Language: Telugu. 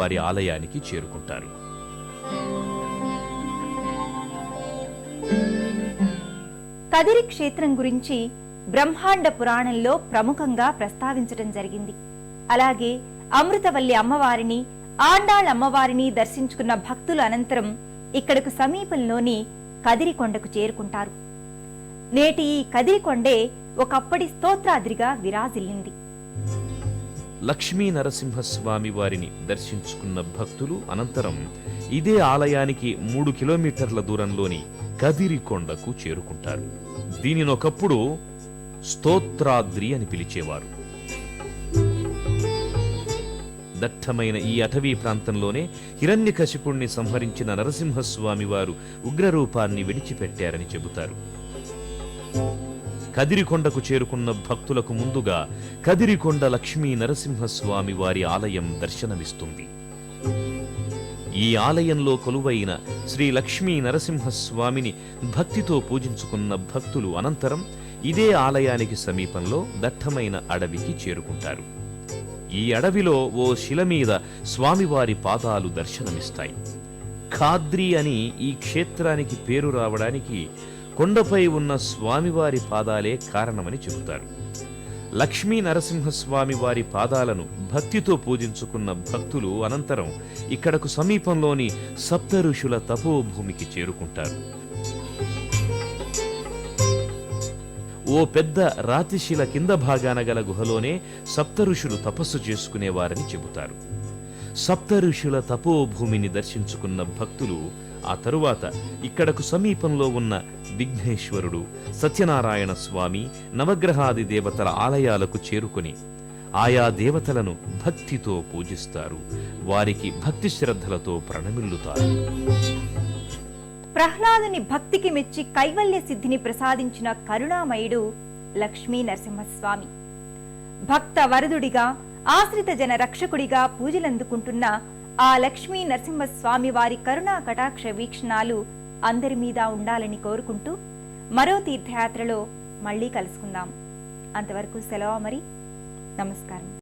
వారి ఆలయానికి చేరుకుంటారు. కదిరి క్షేత్రం గురించి బ్రహ్మాండ పురాణంలో ప్రముఖంగా ప్రస్తావించడం జరిగింది. అలాగే అమృతవల్లి అమ్మవారిని ఆండాళ్ అమ్మవారిని దర్శించుకున్న భక్తులు అనంతరం ఇక్కడకు సమీపంలోని కదిరికొండకు చేరుకుంటారు. నేటి ఈ కదిరికొండే ఒకప్పటి స్తోత్రాద్రిగా విరాజిల్లింది. లక్ష్మీ నరసింహస్వామి వారిని దర్శించుకున్న భక్తులు అనంతరం ఇదే ఆలయానికి మూడు కిలోమీటర్ల దూరంలోని కదిరికొండకు చేరుకుంటారు. దీనినొకప్పుడు స్తోత్రాద్రి అని పిలిచేవారు. దట్టమైన ఈ అటవీ ప్రాంతంలోనే హిరణ్యకశిపుణ్ణి సంహరించిన నరసింహస్వామి వారు ఉగ్రరూపాన్ని విడిచిపెట్టారని చెబుతారు. కదిరికొండకు చేరుకున్న భక్తులకు ముందుగా కదిరికొండ లక్ష్మీ నరసింహస్వామి వారి ఆలయం దర్శనమిస్తుంది. ఈ ఆలయంలో కొలువైన శ్రీ లక్ష్మీ నరసింహస్వామిని భక్తితో పూజించుకున్న భక్తులు అనంతరం ఇదే ఆలయానికి సమీపంలో దట్టమైన అడవికి చేరుకుంటారు. ఈ అడవిలో ఓ శిల మీద స్వామివారి పాదాలు దర్శనమిస్తాయి. ఖాద్రి అని ఈ క్షేత్రానికి పేరు రావడానికి కొండపై ఉన్న స్వామివారి పాదాలే కారణమని చెబుతారు. లక్ష్మీ నరసింహస్వామి వారి పాదాలను భక్తితో పూజించుకున్న భక్తులు అనంతరం ఇక్కడకు సమీపంలోని సప్త ఋషుల తపోభూమికి చేరుకుంటారు. ఓ పెద్ద రాతిశిల కింద భాగాన గల గుహలోనే సప్త ఋషులు తపస్సు చేసుకునేవారని చెబుతారు. సప్త ఋషుల తపోభూమిని దర్శించుకున్న భక్తులు ఆ తరువాత ఇక్కడకు సమీపంలో ఉన్న విఘ్నేశ్వరుడు సత్యనారాయణ స్వామి నవగ్రహాది దేవతల ఆలయాలకు చేరుకుని ఆయా దేవతలను భక్తితో పూజిస్తారు. వారికి భక్తి శ్రద్ధలతో ప్రణమిల్లుతారు. ప్రహ్లాదుని భక్తికి మెచ్చి కైవల్య సిద్ధిని ప్రసాదించిన కరుణామయుడు లక్ష్మీ నరసింహస్వామి. భక్త వరదుడిగా ఆశ్రిత జన రక్షకుడిగా పూజలందుకుంటున్న ఆ లక్ష్మీ నరసింహస్వామి వారి కరుణా కటాక్ష వీక్షణాలు అందరి మీద ఉండాలని కోరుకుంటూ మరో తీర్థయాత్రలో మళ్ళీ కలుసుకుందాం. అంతవరకు సెలవు మరి? నమస్కారం.